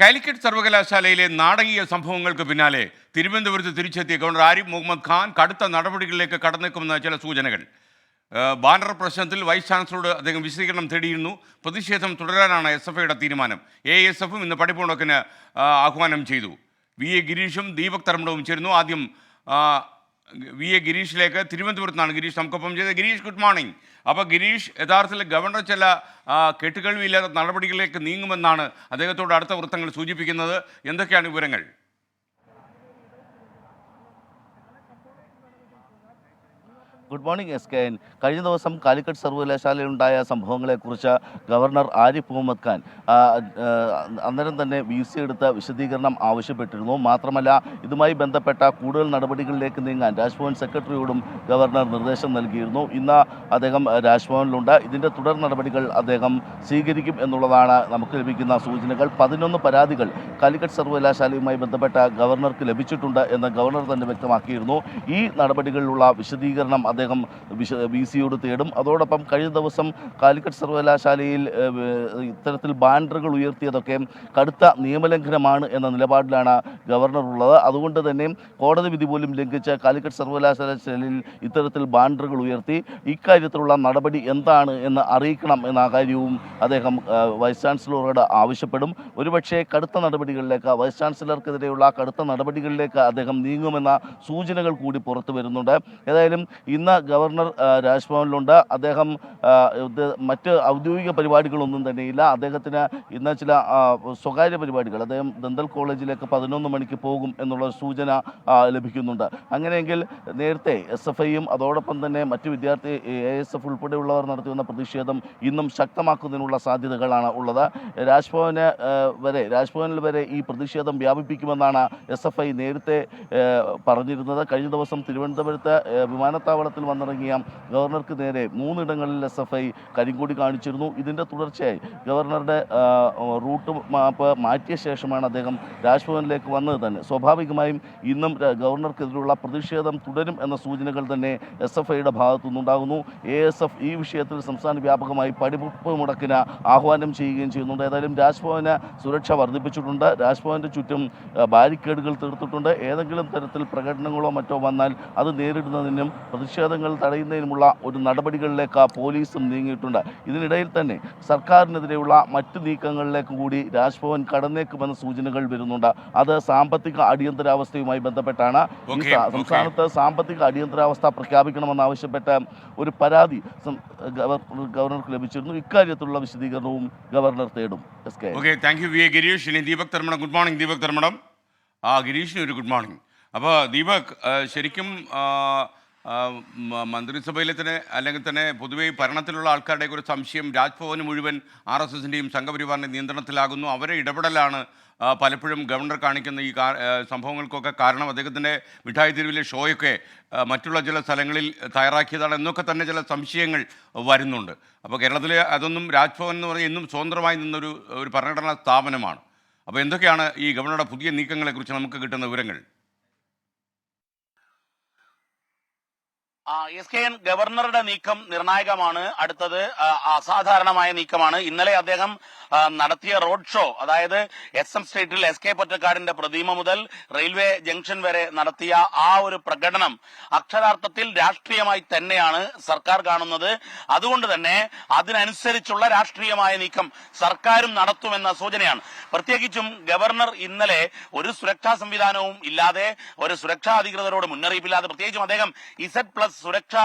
കാലിക്കറ്റ് സർവകലാശാലയിലെ നാടകീയ സംഭവങ്ങൾക്ക് പിന്നാലെ തിരുവനന്തപുരത്ത് തിരിച്ചെത്തിയ ഗവർണർ ആരിഫ് മുഹമ്മദ് ഖാൻ കടുത്ത നടപടികളിലേക്ക് കടന്നേക്കുമെന്ന ചില സൂചനകൾ. ബാനർ പ്രശ്നത്തിൽ വൈസ് ചാൻസലറോട് അദ്ദേഹം വിശദീകരണം തേടിയിരുന്നു. പ്രതിഷേധം തുടരാനാണ് എസ് എഫ് ഐയുടെ തീരുമാനം. എ എസ് എഫും ഇന്ന് പഠിപ്പുണക്കിന് ആഹ്വാനം ചെയ്തു. വി എ ഗിരീഷും ദീപക് തർമ്മടവും ചേരുന്നു. ആദ്യം വി എ ഗിരീഷിലേക്ക് തിരുവനന്തപുരത്ത് നിന്നാണ് ഗിരീഷ് നമുക്കൊപ്പം ചെയ്തത് ഗിരീഷ് ഗുഡ് മോർണിംഗ്. അപ്പോൾ ഗിരീഷ് യഥാർത്ഥത്തിൽ ഗവർണർ ചില കെട്ടുകഴിവില്ലാത്ത നടപടികളിലേക്ക് നീങ്ങുമെന്നാണ് അദ്ദേഹത്തോട് അടുത്ത വൃത്തങ്ങൾ സൂചിപ്പിക്കുന്നത്. എന്തൊക്കെയാണ് വിവരങ്ങൾ? Good morning S K N കഴിഞ്ഞ ദിവസം കാലിക്കറ്റ് സർവകലാശാലയിലുണ്ടായ സംഭവങ്ങളെക്കുറിച്ച് ഗവർണർ ആരിഫ് മുഹമ്മദ് ഖാൻ അന്നേരം തന്നെ വി സി എടുത്ത വിശദീകരണം ആവശ്യപ്പെട്ടിരുന്നു. മാത്രമല്ല ഇതുമായി ബന്ധപ്പെട്ട കൂടുതൽ നടപടികളിലേക്ക് നീങ്ങാൻ രാജ്ഭവൻ സെക്രട്ടറിയോടും ഗവർണർ നിർദ്ദേശം നൽകിയിരുന്നു. ഇന്ന് അദ്ദേഹം രാജ്ഭവനിലുണ്ട്. ഇതിന്റെ തുടർ നടപടികൾ അദ്ദേഹം സ്വീകരിക്കും എന്നുള്ളതാണ് നമുക്ക് ലഭിക്കുന്ന സൂചനകൾ. പതിനൊന്ന് പരാതികൾ കാലിക്കറ്റ് സർവകലാശാലയുമായി ബന്ധപ്പെട്ട ഗവർണർക്ക് ലഭിച്ചിട്ടുണ്ട് എന്ന് ഗവർണർ തന്നെ വ്യക്തമാക്കിയിരുന്നു. ഈ നടപടികളിലുള്ള വിശദീകരണം അദ്ദേഹം വിശ ബി സിയോട് തേടും. അതോടൊപ്പം കഴിഞ്ഞ ദിവസം കാലിക്കറ്റ് സർവകലാശാലയിൽ ഇത്തരത്തിൽ ബാനറുകൾ ഉയർത്തിയതൊക്കെ കടുത്ത നിയമലംഘനമാണ് എന്ന നിലപാടിലാണ് ഗവർണർ ഉള്ളത് അതുകൊണ്ട് തന്നെ കോടതി വിധി പോലും ലംഘിച്ച് കാലിക്കറ്റ് സർവകലാശാലയിൽ ഇത്തരത്തിൽ ബാനറുകൾ ഉയർത്തി ഇക്കാര്യത്തിലുള്ള നടപടി എന്താണ് എന്ന് അറിയിക്കണം എന്ന കാര്യവും അദ്ദേഹം വൈസ് ചാൻസലറോട് ആവശ്യപ്പെടും. ഒരുപക്ഷേ കടുത്ത നടപടികളിലേക്ക് വൈസ് ചാൻസലർക്കെതിരെയുള്ള കടുത്ത നടപടികളിലേക്ക് അദ്ദേഹം നീങ്ങുമെന്ന സൂചനകൾ കൂടി പുറത്തു വരുന്നുണ്ട്. ഏതായാലും ഇന്ന് ഗവർണർ ആ, രാജ്ഭവനിലുണ്ട്. അദ്ദേഹം മറ്റ് ഔദ്യോഗിക പരിപാടികളൊന്നും തന്നെയില്ല. അദ്ദേഹത്തിന് ഇന്ന് ചില സ്വകാര്യ പരിപാടികൾ അദ്ദേഹം ദന്തൽ കോളേജിലേക്ക് പതിനൊന്ന് മണിക്ക് പോകും എന്നുള്ള സൂചന ലഭിക്കുന്നുണ്ട്. അങ്ങനെയെങ്കിൽ നേരത്തെ എസ് എഫ് ഐയും അതോടൊപ്പം തന്നെ മറ്റ് വിദ്യാർത്ഥി എ എസ് എഫ് ഉൾപ്പെടെയുള്ളവർ നടത്തിവന്ന പ്രതിഷേധം ഇന്നും ശക്തമാക്കുന്നതിനുള്ള സാധ്യതകളാണ് ഉള്ളത്. രാജ്ഭവന് വരെ രാജ്ഭവനിൽ വരെ ഈ പ്രതിഷേധം വ്യാപിപ്പിക്കുമെന്നാണ് എസ് എഫ് ഐ നേരത്തെ പറഞ്ഞിരുന്നത്. കഴിഞ്ഞ ദിവസം തിരുവനന്തപുരത്ത് ആ, വിമാനത്താവളത്തിൽ വന്നിറങ്ങിയ ഗവർണർക്ക് നേരെ മൂന്നിടങ്ങളിൽ എസ് എഫ് ഐ കരിങ്കൊടി കാണിച്ചിരുന്നു. ഇതിന്റെ തുടർച്ചയായി ഗവർണറുടെ റൂട്ട് മാപ്പ് മാറ്റിയ ശേഷമാണ് അദ്ദേഹം രാജ്ഭവനിലേക്ക് വന്നത് തന്നെ. സ്വാഭാവികമായും ഇന്നും ഗവർണർക്കെതിരെയുള്ള പ്രതിഷേധം തുടരും എന്ന സൂചനകൾ തന്നെ എസ് എഫ് ഐയുടെ ഭാഗത്തു നിന്നുണ്ടാകുന്നു എ എസ് എഫ് ഈ വിഷയത്തിൽ സംസ്ഥാന വ്യാപകമായി പഠിപ്പ് മുടക്കിന് ആഹ്വാനം ചെയ്യുകയും ചെയ്യുന്നുണ്ട്. ഏതായാലും രാജ്ഭവന് സുരക്ഷ വർദ്ധിപ്പിച്ചിട്ടുണ്ട്. രാജ്ഭവന്റെ ചുറ്റും ബാരിക്കേഡുകൾ തീർത്തിട്ടുണ്ട്. ഏതെങ്കിലും തരത്തിൽ പ്രകടനങ്ങളോ മറ്റോ വന്നാൽ അത് നേരിടുന്നതിനും പ്രതിഷേധങ്ങൾ തടയുന്നതിനുമുള്ള ഒരു നടപടികളിലേക്ക് പോലീസും നീങ്ങിയിട്ടുണ്ട്. ഇതിനിടയിൽ തന്നെ സർക്കാരിനെതിരെയുള്ള മറ്റു നീക്കങ്ങളിലേക്ക് കൂടി രാജ്ഭവൻ കടന്നേക്കുമെന്ന സൂചനകൾ വരുന്നുണ്ട്. അത് സാമ്പത്തിക അടിയന്തരാവസ്ഥയുമായി ബന്ധപ്പെട്ടാണ്. സംസ്ഥാനത്ത് സാമ്പത്തിക അടിയന്തരാവസ്ഥ പ്രഖ്യാപിക്കണമെന്നാവശ്യപ്പെട്ട ഒരു പരാതി ഗവർണർക്ക് ലഭിച്ചിരുന്നു. ഇക്കാര്യത്തിലുള്ള വിശദീകരണവും ഗവർണർ തേടും. S K. Okay thank you V A Girish. ഇനി ദീപക് തർമ്മണം ഗുഡ് മോർണിംഗ് ദീപക് തർമ്മണം ആ ഗിരീഷിന് ഒരു ഗുഡ് മോർണിംഗ് അപ്പോൾ ദീപക് ശരിക്കും മന്ത്രിസഭയിലെ തന്നെ അല്ലെങ്കിൽ തന്നെ പൊതുവെ ഭരണത്തിലുള്ള ആൾക്കാരുടെ ഒരു സംശയം രാജ്ഭവന് മുഴുവൻ ആർ എസ് എസിന്റെയും സംഘപരിവാറിന്റെ നിയന്ത്രണത്തിലാകുന്നു. അവരെ ഇടപെടലാണ് പലപ്പോഴും ഗവർണർ കാണിക്കുന്ന ഈ സംഭവങ്ങൾക്കൊക്കെ കാരണം. അദ്ദേഹത്തിന്റെ മിഠായി തെരുവിലെ ഷോയൊക്കെ മറ്റുള്ള ചില സ്ഥലങ്ങളിൽ തയ്യാറാക്കിയതാണ് എന്നൊക്കെ തന്നെ ചില സംശയങ്ങൾ വരുന്നുണ്ട്. അപ്പോൾ കേരളത്തിലെ അതൊന്നും രാജ്ഭവൻ എന്ന് പറഞ്ഞാൽ എന്നും സ്വതന്ത്രമായി നിന്നൊരു ഒരു ഭരണഘടനാ സ്ഥാപനമാണ്. അപ്പോൾ എന്തൊക്കെയാണ് ഈ ഗവർണറുടെ പുതിയ നീക്കങ്ങളെക്കുറിച്ച് നമുക്ക് കിട്ടുന്ന വിവരങ്ങൾ? എസ് കെ എൻ ഗവർണറുടെ നീക്കം നിർണായകമാണ്. അടുത്തത് അസാധാരണമായ നീക്കമാണ്. ഇന്നലെ അദ്ദേഹം നടത്തിയ റോഡ് ഷോ അതായത് എസ് എം സ്ട്രീറ്റിൽ എസ് കെ പൊറ്റക്കാടിന്റെ പ്രതിമ മുതൽ റെയിൽവേ ജംഗ്ഷൻ വരെ നടത്തിയ ആ ഒരു പ്രകടനം അക്ഷരാർത്ഥത്തിൽ രാഷ്ട്രീയമായി തന്നെയാണ് സർക്കാർ കാണുന്നത്. അതുകൊണ്ട് തന്നെ അതിനനുസരിച്ചുള്ള രാഷ്ട്രീയമായ നീക്കം സർക്കാരും നടത്തുമെന്ന സൂചനയാണ്. പ്രത്യേകിച്ചും ഗവർണർ ഇന്നലെ ഒരു സുരക്ഷാ സംവിധാനവും ഇല്ലാതെ ഒരു സുരക്ഷാ അധികൃതരോട് മുന്നറിയിപ്പില്ലാതെ പ്രത്യേകിച്ചും അദ്ദേഹം ഇസഡ് പ്ലസ് സുരക്ഷ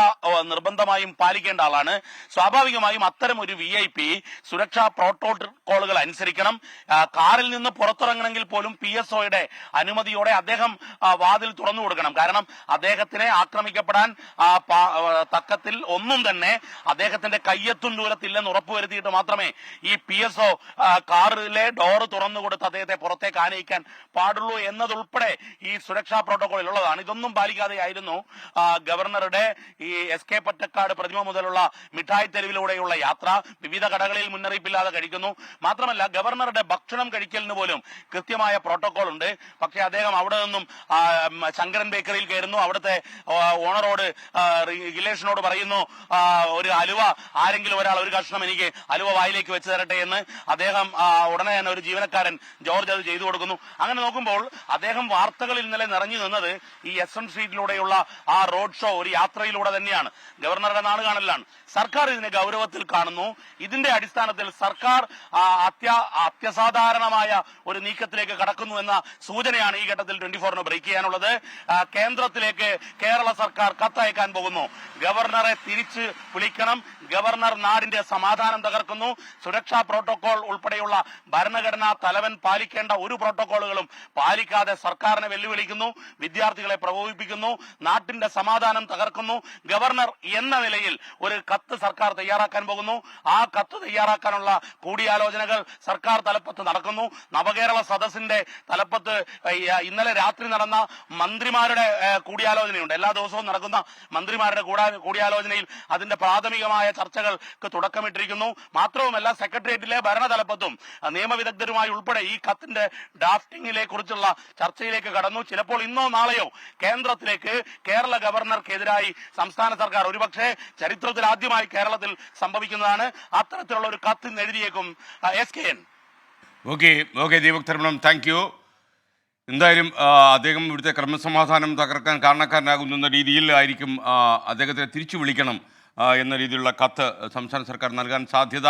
നിർബന്ധമായും പാലിക്കേണ്ട ആളാണ്. സ്വാഭാവികമായും അത്തരം ഒരു വി ഐ പി സുരക്ഷാ പ്രോട്ടോകോളുകൾ അനുസരിക്കണം. കാറിൽ നിന്ന് പുറത്തിറങ്ങണമെങ്കിൽ പോലും പി എസ് ഒയുടെ അനുമതിയോടെ അദ്ദേഹം വാതിൽ തുറന്നു കൊടുക്കണം. കാരണം അദ്ദേഹത്തിനെ ആക്രമിക്കപ്പെടാൻ തക്കത്തിൽ ഒന്നും തന്നെ അദ്ദേഹത്തിന്റെ കയ്യെത്തും ദൂരത്തില്ലെന്ന് ഉറപ്പുവരുത്തിയിട്ട് മാത്രമേ ഈ പി എസ് ഒ കാറിലെ ഡോറ് തുറന്നു കൊടുത്ത് അദ്ദേഹത്തെ പുറത്തേക്ക് ആനയിക്കാൻ പാടുള്ളൂ എന്നതുൾപ്പെടെ ഈ സുരക്ഷാ പ്രോട്ടോകോളിൽ ഉള്ളതാണ് ഇതൊന്നും പാലിക്കാതെയായിരുന്നു ഗവർണറുടെ ഈ എസ് കെ പൊറ്റക്കാട് പ്രതിമ മുതലുള്ള മിഠായി തെരുവിലൂടെയുള്ള യാത്ര വിവിധ കടകളിൽ മുന്നറിയിപ്പില്ലാതെ കഴിക്കുന്നു. മാത്രമല്ല ഗവർണറുടെ ഭക്ഷണം കഴിക്കലിന് പോലും കൃത്യമായ പ്രോട്ടോകോൾ ഉണ്ട്. പക്ഷേ അദ്ദേഹം അവിടെ നിന്നും ശങ്കരൻ ബേക്കറിയിൽ കയറുന്നു. അവിടുത്തെ ഓണറോട് റിഗുലേഷനോട് പറയുന്നു ഒരു അലുവ ആരെങ്കിലും ഒരാൾ ഒരു കഷ്ണം എനിക്ക് അലുവ വായിലേക്ക് വെച്ച് തരട്ടെ എന്ന്. അദ്ദേഹം ഉടനെ തന്നെ ഒരു ജീവനക്കാരൻ ജോർജ് അത് ചെയ്തു കൊടുക്കുന്നു. അങ്ങനെ നോക്കുമ്പോൾ അദ്ദേഹം വാർത്തകളിൽ ഇന്നലെ നിറഞ്ഞു നിന്നത് ഈ എസ് എം സ്ട്രീറ്റിലൂടെയുള്ള ആ റോഡ് ഷോ ഒരു യാത്രയിലൂടെ തന്നെയാണ്. ഗവർണറുടെ നാട് കാണലാണ്. സർക്കാർ ഇതിനെ ഗൗരവത്തിൽ കാണുന്നു. ഇതിന്റെ അടിസ്ഥാനത്തിൽ സർക്കാർ അത്യ അത്യസാധാരണമായ ഒരു നീക്കത്തിലേക്ക് കടക്കുന്നു എന്ന സൂചനയാണ് ഈ ഘട്ടത്തിൽ ട്വന്റി ഫോറിന് ബ്രേക്ക് ചെയ്യാനുള്ളത്. കേന്ദ്രത്തിലേക്ക് കേരള സർക്കാർ കത്തയക്കാൻ പോകുന്നു. ഗവർണറെ തിരിച്ച് വിളിക്കണം. ഗവർണർ നാടിന്റെ സമാധാനം തകർക്കുന്നു. സുരക്ഷാ പ്രോട്ടോകോൾ ഉൾപ്പെടെയുള്ള ഭരണഘടനാ തലവൻ പാലിക്കേണ്ട ഒരു പ്രോട്ടോകോളുകളും പാലിക്കാതെ സർക്കാരിനെ വെല്ലുവിളിക്കുന്നു. വിദ്യാർത്ഥികളെ പ്രകോപിപ്പിക്കുന്നു. നാട്ടിന്റെ സമാധാനം തകർക്കുന്നു. ഗവർണർ എന്ന നിലയിൽ ഒരു കത്ത് സർക്കാർ തയ്യാറാക്കാൻ പോകുന്നു. ആ കത്ത് തയ്യാറാക്കാനുള്ള കൂടിയാലോചനകൾ സർക്കാർ തലപ്പത്ത് നടക്കുന്നു. നവകേരള സദസ്സിന്റെ തലപ്പത്ത് ഇന്നലെ രാത്രി നടന്ന മന്ത്രിമാരുടെ കൂടിയാലോചനയുണ്ട്. എല്ലാ ദിവസവും നടക്കുന്ന മന്ത്രിമാരുടെ കൂടാ- കൂടിയാലോചനയിൽ അതിന്റെ പ്രാഥമികമായ ചർച്ചകൾക്ക് തുടക്കമിട്ടിരിക്കുന്നു. മാത്രവുമല്ല സെക്രട്ടേറിയറ്റിലെ ഭരണതലപ്പത്തും നിയമവിദഗ്ധരുമായി ഉൾപ്പെടെ ഈ കത്തിന്റെ ഡ്രാഫ്റ്റിംഗിലെ കുറിച്ചുള്ള ചർച്ചയിലേക്ക് കടന്നു. ചിലപ്പോൾ ഇന്നോ നാളെയോ കേന്ദ്രത്തിലേക്ക് കേരള ഗവർണർക്കെതിരായി സംസ്ഥാന സർക്കാർ. ഒരുപക്ഷെ ചരിത്രത്തിൽ ആദ്യമായി കേരളത്തിൽ സംഭവിക്കുന്നതാണ്. അത്തരത്തിലുള്ള ഒരു കത്ത് എഴുതിയേക്കും S K N. Okay okay Deepak Dharmam thank you എന്തായാലും അദ്ദേഹം ഇവിടുത്തെ ക്രമസമാധാനം തകർക്കാൻ കാരണക്കാരനാകുന്ന രീതിയിൽ ആയിരിക്കും അദ്ദേഹത്തെ തിരിച്ചു വിളിക്കണം എന്ന രീതിയിലുള്ള കത്ത് സംസ്ഥാന സർക്കാർ നൽകാൻ സാധ്യത.